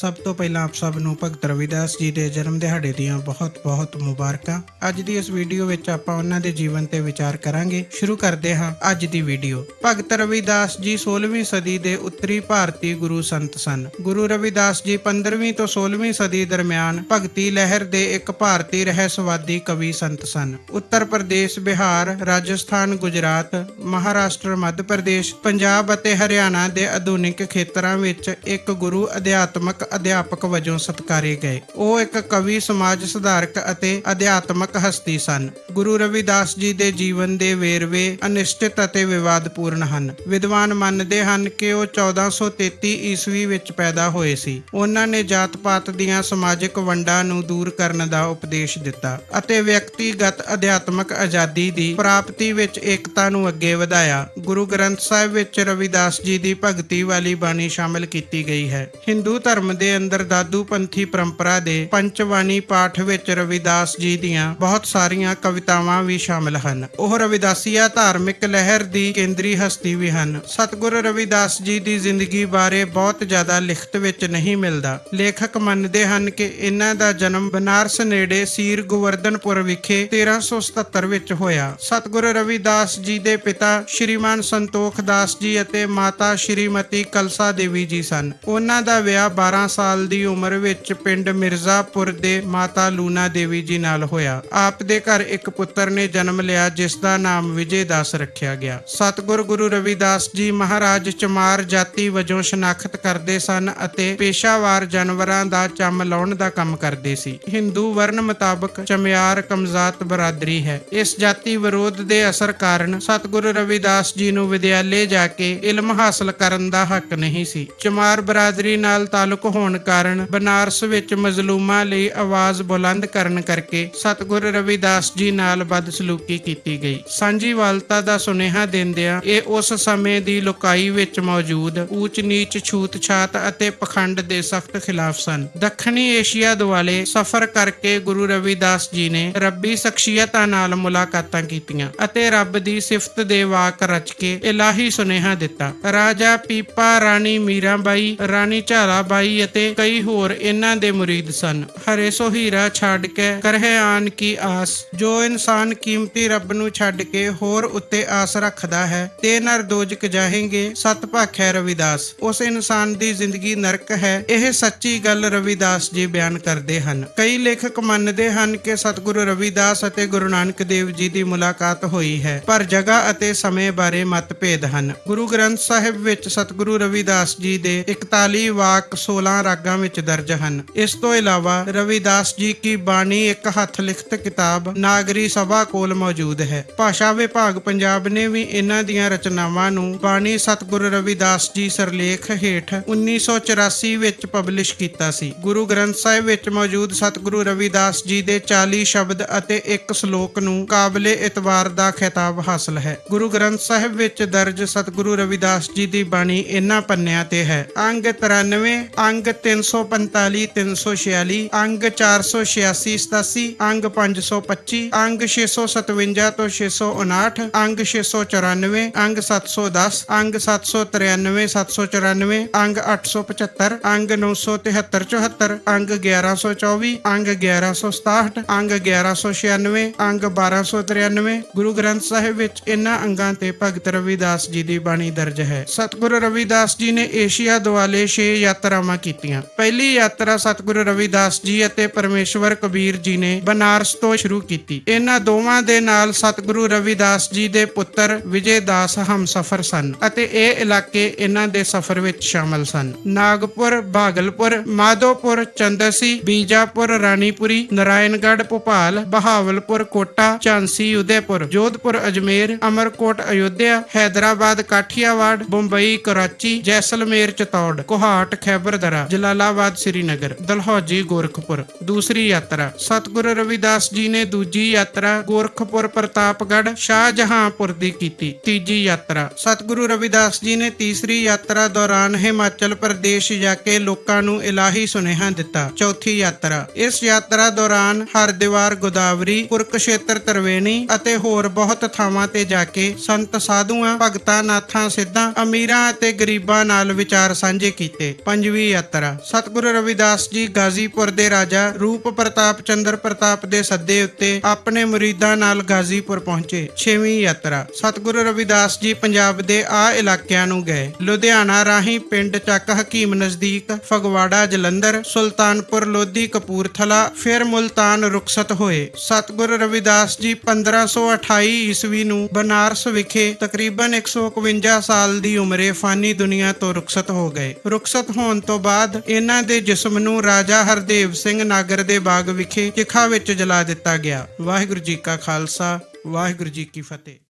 ਸਭ ਤੋਂ ਪਹਿਲਾਂ ਆਪ ਸਭ ਨੂੰ ਭਗਤ ਰਵਿਦਾਸ ਜੀ ਦੇ ਜਨਮ ਦਿਹਾੜੇ ਦੀਆਂ ਬਹੁਤ-ਬਹੁਤ ਮੁਬਾਰਕਾਂ। ਅੱਜ ਦੀ ਇਸ ਵੀਡੀਓ ਵਿੱਚ ਆਪਾਂ ਉਹਨਾਂ ਦੇ ਜੀਵਨ ਤੇ ਵਿਚਾਰ ਕਰਾਂਗੇ। ਸ਼ੁਰੂ ਕਰਦੇ ਹਾਂ ਅੱਜ ਦੀ ਵੀਡੀਓ। ਭਗਤ ਰਵਿਦਾਸ ਜੀ 16ਵੀਂ ਸਦੀ ਦੇ ਉੱਤਰੀ ਭਾਰਤੀ ਗੁਰੂ ਸੰਤ ਸਨ। ਗੁਰੂ ਰਵਿਦਾਸ ਜੀ 15ਵੀਂ ਤੋਂ 16ਵੀਂ ਸਦੀ ਦਰਮਿਆਨ ਭਗਤੀ ਲਹਿਰ ਦੇ ਇੱਕ ਭਾਰਤੀ ਰਹੱਸਵਾਦੀ ਕਵੀ ਸੰਤ ਸਨ। ਉੱਤਰ ਪ੍ਰਦੇਸ਼, ਬਿਹਾਰ, ਰਾਜਸਥਾਨ, ਗੁਜਰਾਤ, ਮਹਾਰਾਸ਼ਟਰ, ਮੱਧ ਪ੍ਰਦੇਸ਼, ਪੰਜਾਬ ਅਤੇ ਹਰਿਆਣਾ ਦੇ ਆਧੁਨਿਕ ਖੇਤਰਾਂ ਵਿੱਚ ਇੱਕ ਗੁਰੂ ਅਧਿਆਤਮਕ ਅਧਿਆਪਕ ਵਜੋਂ ਸਤਿਕਾਰੇ ਗਏ। ਉਹ ਇੱਕ ਕਵੀ, ਸਮਾਜ ਸੁਧਾਰਕ ਅਤੇ ਅਧਿਆਤਮਕ ਹਸਤੀ ਸਨ। ਗੁਰੂ ਰਵਿਦਾਸ ਜੀ ਦੇ ਜੀਵਨ ਦੇ ਵੇਰਵੇ ਅਨਿਸ਼ਚਿਤ ਅਤੇ ਵਿਵਾਦਪੂਰਨ ਹਨ। ਵਿਦਵਾਨ ਮੰਨਦੇ ਹਨ ਕਿ ਉਹ 1433 ਈਸਵੀ ਵਿੱਚ ਪੈਦਾ ਹੋਏ ਸੀ। ਉਹਨਾਂ ਨੇ ਜਾਤ-ਪਾਤ ਦੀਆਂ ਸਮਾਜਿਕ ਵੰਡਾਂ ਨੂੰ ਦੂਰ ਕਰਨ ਦਾ ਉਪਦੇਸ਼ ਦਿੱਤਾ ਅਤੇ ਵਿਅਕਤੀਗਤ ਅਧਿਆਤਮਕ ਆਜ਼ਾਦੀ ਦੀ ਪ੍ਰਾਪਤੀ ਵਿੱਚ ਏਕਤਾ ਨੂੰ ਅੱਗੇ ਵਧਾਇਆ। ਗੁਰੂ ਗ੍ਰੰਥ ਸਾਹਿਬ ਵਿੱਚ ਰਵਿਦਾਸ ਜੀ ਦੀ ਭਗਤੀ ਵਾਲੀ ਬਾਣੀ ਸ਼ਾਮਲ ਕੀਤੀ ਗਈ ਹੈ। ਹਿੰਦੂ ਧਰਮ ਦੇ ਅੰਦਰ ਦਾਦੂ ਪੰਥੀ ਪਰੰਪਰਾ ਦੇ ਪੰਚਵਾਣੀ ਪਾਠ ਵਿੱਚ ਰਵਿਦਾਸ ਜੀ ਦੀਆਂ ਬਹੁਤ ਸਾਰੀਆਂ ਕਵਿਤਾਵਾਂ ਵੀ ਸ਼ਾਮਲ ਹਨ। ਉਹ ਰਵਿਦਾਸੀਆ ਧਾਰਮਿਕ ਲਹਿਰ ਦੀ ਕੇਂਦਰੀ ਹਸਤੀ ਵੀ ਹਨ। ਸਤਿਗੁਰੂ ਰਵਿਦਾਸ ਜੀ ਦੀ ਜ਼ਿੰਦਗੀ ਬਾਰੇ ਬਹੁਤ ਜ਼ਿਆਦਾ ਲਿਖਤ ਵਿੱਚ ਨਹੀਂ ਮਿਲਦਾ। ਲੇਖਕ ਮੰਨਦੇ ਹਨ ਕਿ ਇਹਨਾਂ ਦਾ ਜਨਮ ਬਨਾਰਸ ਨੇੜੇ ਸੀਰ ਗੋਵਰਧਨਪੁਰ ਵਿਖੇ 1377 ਵਿੱਚ ਹੋਇਆ। ਸਤਿਗੁਰੂ ਰਵਿਦਾਸ ਜੀ ਦੇ ਪਿਤਾ ਸ਼੍ਰੀਮਾਨ ਸੰਤੋਖ ਦਾਸ ਜੀ ਅਤੇ ਮਾਤਾ ਸ਼੍ਰੀਮਤੀ ਕਲਸਾ ਦੇਵੀ ਜੀ ਸਨ। ਉਹਨਾਂ ਦਾ ਵਿਆਹ 12 ਸਾਲ ਦੀ ਉਮਰ ਵਿੱਚ ਪਿੰਡ ਮਿਰਜ਼ਾਪੁਰ ਦੇ ਮਾਤਾ ਲੂਨਾ ਦੇਵੀ ਜੀ ਨਾਲ ਹੋਇਆ। ਆਪ ਦੇ ਘਰ ਇੱਕ ਪੁੱਤਰ ਨੇ ਜਨਮ ਲਿਆ, ਜਿਸ ਦਾ ਨਾਮ ਵਿਜੇ ਦਾਸ ਰੱਖਿਆ ਗਿਆ। ਸਤਿਗੁਰ ਗੁਰੂ ਰਵਿਦਾਸ ਜੀ ਮਹਾਰਾਜ ਚਮਾਰ ਜਾਤੀ ਵਜੋਂ ਸ਼ਨਾਖਤ ਕਰਦੇ ਸਨ ਅਤੇ ਪੇਸ਼ਾਵਾਰ ਜਾਨਵਰਾਂ ਦਾ ਚੰਮ ਲਾਉਣ ਦਾ ਕੰਮ ਕਰਦੇ ਸੀ। ਹਿੰਦੂ ਵਰਨ ਮੁਤਾਬਕ ਚਮਿਆਰ ਕਮਜ਼ਾਤ ਬਰਾਦਰੀ ਹੈ। ਇਸ ਜਾਤੀ ਵਿਰੋਧ ਦੇ ਅਸਰ ਕਾਰਨ ਸਤਿਗੁਰੂ ਰਵਿਦਾਸ ਜੀ ਨੂੰ ਵਿਦਿਆਲੇ ਜਾ ਕੇ ਇਲਮ ਹਾਸਲ ਕਰਨ ਦਾ ਹੱਕ ਨਹੀਂ ਸੀ। ਚਮਾਰ ਬਰਾਦਰੀ ਨਾਲ ਤਾਲੁਕ ਹੋਣ ਕਾਰਨ ਬਨਾਰਸ ਵਿੱਚ ਮਜ਼ਲੂਮਾਂ ਲਈ ਆਵਾਜ਼ ਬੁਲੰਦ ਕਰਨ ਕਰਕੇ ਸਤਿਗੁਰੂ ਰਵਿਦਾਸ ਜੀ ਨਾਲ ਬਦਸਲੂਕੀ ਕੀਤੀ ਗਈ। ਸਾਂਝੀਵਾਲਤਾ ਦਾ ਸੁਨੇਹਾ ਦਿੰਦਿਆਂ ਇਹ ਉਸ ਸਮੇਂ ਦੀ ਲੋਕਾਈ ਵਿੱਚ ਮੌਜੂਦ ਊਚ ਨੀਚ ਛੂਤ ਛਾਤ ਅਤੇ ਪਖੰਡ ਦੇ ਸਖਤ ਖਿਲਾਫ ਸਨ। ਦੱਖਣੀ ਏਸ਼ੀਆ ਦੁਆਲੇ ਸਫ਼ਰ ਕਰਕੇ ਗੁਰੂ ਰਵਿਦਾਸ ਜੀ ਨੇ ਰੱਬੀ ਸ਼ਖਸੀਅਤਾਂ ਨਾਲ ਮੁਲਾਕਾਤਾਂ ਕੀਤੀਆਂ ਅਤੇ ਰੱਬ ਦੀ ਸਿਫਤ ਦੇ ਵਾਕ ਰਚ ਕੇ ਇਲਾਹੀ ਸੁਨੇਹਾ ਦਿੱਤਾ। ਰਾਜਾ ਪੀਪਾ ਰਾਣੀ ਮੀਰਾਬਾਈ, ਰਾਣੀ ਝਾਲਾਬਾਈ ਅਤੇ ਕਈ ਹੋਰ ਇਹਨਾਂ ਦੇ ਮੁਰੀਦ ਸਨ। ਹਰੇ ਸੋ ਹੀਰਾ ਛੱਡ ਕੇ ਕਰਹਿ ਆਨ ਕੀ ਆਸ। ਜੋ ਇਨਸਾਨ ਕੀਮਤੀ ਰੱਬ ਨੂੰ ਛੱਡ ਕੇ ਹੋਰ ਉੱਤੇ ਆਸ ਰੱਖਦਾ ਹੈ, ਤੇ ਨਰ ਜਾਹੇਂਗੇ, ਸਤ ਭਾਖੈ ਰਵਿਦਾਸ। ਉਸ ਇਨਸਾਨ ਦੀ ਜ਼ਿੰਦਗੀ ਨਰਕ ਹੈ, ਇਹ ਸੱਚੀ ਗੱਲ ਰਵਿਦਾਸ ਜੀ ਬਿਆਨ ਕਰਦੇ ਹਨ। ਕਈ ਲੇਖਕ ਮੰਨਦੇ ਹਨ ਕਿ ਸਤਿਗੁਰੂ ਰਵਿਦਾਸ ਅਤੇ ਗੁਰੂ ਨਾਨਕ ਦੇਵ ਜੀ ਦੀ ਮੁਲਾਕਾਤ ਹੋਈ ਹੈ, ਪਰ ਜਗ੍ਹਾ ਅਤੇ ਸਮੇਂ ਬਾਰੇ ਮਤਭੇਦ ਹਨ। ਗੁਰੂ ਗ੍ਰੰਥ ਸਾਹਿਬ ਵਿੱਚ ਸਤਿਗੁਰੂ ਰਵਿਦਾਸ ਜੀ ਦੇ 41 ਵਾਕ 16 ਰਾਗਾਂ ਵਿੱਚ ਦਰਜ ਹਨ। ਇਸ ਤੋਂ ਇਲਾਵਾ ਰਵਿਦਾਸ ਜੀ ਕੀ ਬਾਣੀ ਇੱਕ ਹੱਥ ਲਿਖਤ ਕਿਤਾਬ ਨਾਗਰੀ ਸਭਾ ਕੋਲ ਮੌਜੂਦ ਹੈ। ਭਾਸ਼ਾ ਵਿਭਾਗ ਪੰਜਾਬ ਨੇ ਵੀ ਇਹਨਾਂ ਦੀਆਂ ਰਚਨਾਵਾਂ ਨੂੰ ਬਾਣੀ ਸਤਿਗੁਰੂ ਰਵਿਦਾਸ ਜੀ ਸਰਲੇਖ ਹੇਠ 1984 ਵਿੱਚ ਪਬਲਿਸ਼ ਕੀਤਾ ਸੀ। ਗੁਰੂ ਗ੍ਰੰਥ ਸਾਹਿਬ ਵਿੱਚ ਮੌਜੂਦ ਸਤਿਗੁਰੂ ਰਵਿਦਾਸ ਜੀ ਦੇ 40 ਸ਼ਬਦ ਅਤੇ ਇੱਕ ਸ਼ਲੋਕ ਨੂੰ ਕਾਬਲੇ ਇਤਵਾਰ ਦਾ ਖਿਤਾਬ ਹਾਸਲ ਹੈ। ਗੁਰੂ ਗ੍ਰੰਥ ਸਾਹਿਬ ਵਿੱਚ ਦਰਜ ਸਤਿਗੁਰੂ ਰਵਿਦਾਸ ਜੀ ਦੀ ਬਾਣੀ ਇਹਨਾਂ ਪੰਨਿਆਂ ਤੇ ਹੈ। ਅੰਗ 93 ਅੰਗ 345 346 ਅੰਗ 486 87 ਅੰਗ 525 ਅੰਗ 657 ਤੋਂ 659 ਅੰਗ 694 ਅੰਗ 710 ਅੰਗ 793 794 ਅੰਗ 875 ਅੰਗ 973 74 ਅੰਗ 1124 ਅੰਗ 1167 ਅੰਗ 1196 ਅੰਗ 1293 ਗੁਰੂ ਗ੍ਰੰਥ ਸਾਹਿਬ ਵਿੱਚ ਇਹਨਾਂ ਅੰਗਾਂ ਤੇ ਭਗਤ ਰਵਿਦਾਸ ਜੀ ਦੀ ਬਾਣੀ ਦਰਜ ਹੈ। ਸਤਿਗੁਰੂ ਰਵਿਦਾਸ ਜੀ ਨੇ ਏਸ਼ੀਆ ਦੁਆਲੇ 6 ਯਾਤਰਾਵਾਂ ਕੀਤੀਆਂ। ਪਹਿਲੀ ਯਾਤਰਾ ਸਤਿਗੁਰੂ ਰਵਿਦਾਸ ਜੀ ਅਤੇ ਪਰਮੇਸ਼ਵਰ ਕਬੀਰ ਜੀ ਨੇ ਬਨਾਰਸ ਤੋਂ ਸ਼ੁਰੂ ਕੀਤੀ। ਇਹਨਾਂ ਦੋਵਾਂ ਦੇ ਨਾਲ ਸਤਿਗੁਰੂ ਰਵਿਦਾਸ ਜੀ ਦੇ ਪੁੱਤਰ ਵਿਜੇ ਦਾਸ ਹਮਸਫਰ ਸਨ ਅਤੇ ਇਹ ਇਲਾਕੇ ਇਹਨਾਂ ਦੇ ਸਫ਼ਰ ਵਿੱਚ ਸ਼ਾਮਲ ਸਨ। ਨਾਗਪੁਰ, ਭਾਗਲਪੁਰ, ਮਾਧੋਪੁਰ ਚੰਦਸੀ ਬੀਜਾਪੁਰ, ਰਾਣੀਪੁਰੀ, ਨਾਰਾਇਣਗੜ੍ਹ, ਭੋਪਾਲ, ਬਹਾਵਲਪੁਰ, ਕੋਟਾ, ਝਾਂਸੀ, ਉਦੈਪੁਰ, ਜੋਧਪੁਰ, ਅਜਮੇਰ, ਅਮਰਕੋਟ, ਅਯੋਧਿਆ, ਹੈਦਰਾਬਾਦ, ਕਾਠੀਆਵਾੜ, ਬੰਬਈ, ਕਰਾਚੀ, ਜੈਸਲਮੇਰ, ਚਤੌੜ ਕੋਹਾਟ ਖੈਬਰ ਦਰਦ ਯਾਤਰਾ, ਜਲਾਲਾਬਾਦ ਸ੍ਰੀਨਗਰ, ਦਲਹੌਜੀ ਗੋਰਖਪੁਰ। ਦੂਸਰੀ ਯਾਤਰਾ, ਸਤਿਗੁਰੂ ਰਵਿਦਾਸ ਜੀ ਨੇ ਦੂਜੀ ਯਾਤਰਾ ਗੋਰਖਪੁਰ ਪ੍ਰਤਾਪਗੜ੍ਹ ਸ਼ਾਹਜਹਾਂਪੁਰ ਦੀ ਕੀਤੀ। ਤੀਜੀ ਯਾਤਰਾ, ਸਤਿਗੁਰੂ ਰਵਿਦਾਸ ਜੀ ਨੇ ਤੀਸਰੀ ਯਾਤਰਾ ਦੌਰਾਨ ਹਿਮਾਚਲ ਪ੍ਰਦੇਸ਼ ਜਾ ਕੇ ਲੋਕਾਂ ਨੂੰ ਇਲਾਹੀ ਸੁਨੇਹਾ ਦਿੱਤਾ। ਚੌਥੀ ਯਾਤਰਾ, ਇਸ ਯਾਤਰਾ ਦੌਰਾਨ ਹਰਿਦੁਆਰ, ਗੋਦਾਵਰੀ, ਕੁਰਕਸ਼ੇਤਰ, ਤਰਵੇਣੀ ਅਤੇ ਹੋਰ ਬਹੁਤ ਥਾਵਾਂ ਤੇ ਜਾ ਕੇ ਸੰਤ ਸਾਧੂਆਂ, ਭਗਤਾਂ, ਨਾਥਾਂ, ਸਿੱਧਾਂ, ਅਮੀਰਾਂ ਅਤੇ ਗਰੀਬਾਂ ਨਾਲ ਵਿਚਾਰ ਸਾਂਝੇ ਕੀਤੇ। ਪੰਜਵੀਂ ਯਾਤਰਾ। ਸਤਿਗੁਰੂ ਰਵਿਦਾਸ ਜੀ ਗਾਜ਼ੀਪੁਰ ਦੇ ਰਾਜਾ ਰੂਪ ਪ੍ਰਤਾਪ ਚੰਦਰ ਪ੍ਰਤਾਪ ਦੇ ਸੱਦੇ ਉੱਤੇ ਆਪਣੇ ਮੁਰੀਦਾਂ ਨਾਲ ਗਾਜ਼ੀਪੁਰ ਪਹੁੰਚੇ। ਛੇਵੀਂ ਯਾਤਰਾ। ਸਤਿਗੁਰੂ ਰਵਿਦਾਸ ਜੀ ਪੰਜਾਬ ਦੇ ਆ ਇਲਾਕਿਆਂ ਨੂੰ ਗਏ। ਲੁਧਿਆਣਾ ਰਾਹੀਂ ਪਿੰਡ ਚੱਕ ਹਕੀਮ ਨਜ਼ਦੀਕ ਫਗਵਾੜਾ, ਜਲੰਧਰ, ਸੁਲਤਾਨਪੁਰ, ਲੋਧੀ, ਕਪੂਰਥਲਾ ਫਿਰ ਮੁਲਤਾਨ ਰੁਖਸਤ ਹੋਏ। ਸਤਿਗੁਰੂ ਰਵਿਦਾਸ ਜੀ 1528 ਈਸਵੀ ਨੂੰ ਬਨਾਰਸ ਵਿਖੇ ਤਕਰੀਬਨ 151 ਸਾਲ ਦੀ ਉਮਰੇ ਫਾਨੀ ਦੁਨੀਆ ਤੋਂ ਰੁਖਸਤ ਹੋ ਗਏ। ਰੁਖਸਤ ਹੋਣ ਤੋਂ ਬਾਅਦ ਇਹਨਾਂ ਦੇ ਜਿਸਮ ਨੂੰ ਰਾਜਾ ਹਰਦੇਵ ਸਿੰਘ ਨਾਗਰ ਦੇ ਬਾਗ ਵਿਖੇ ਚਿਖਾ ਵਿੱਚ ਜਲਾ ਦਿੱਤਾ ਗਿਆ। ਵਾਹਿਗੁਰੂ ਜੀ ਕਾ ਖਾਲਸਾ, ਵਾਹਿਗੁਰੂ ਜੀ ਕੀ ਫਤਿਹ।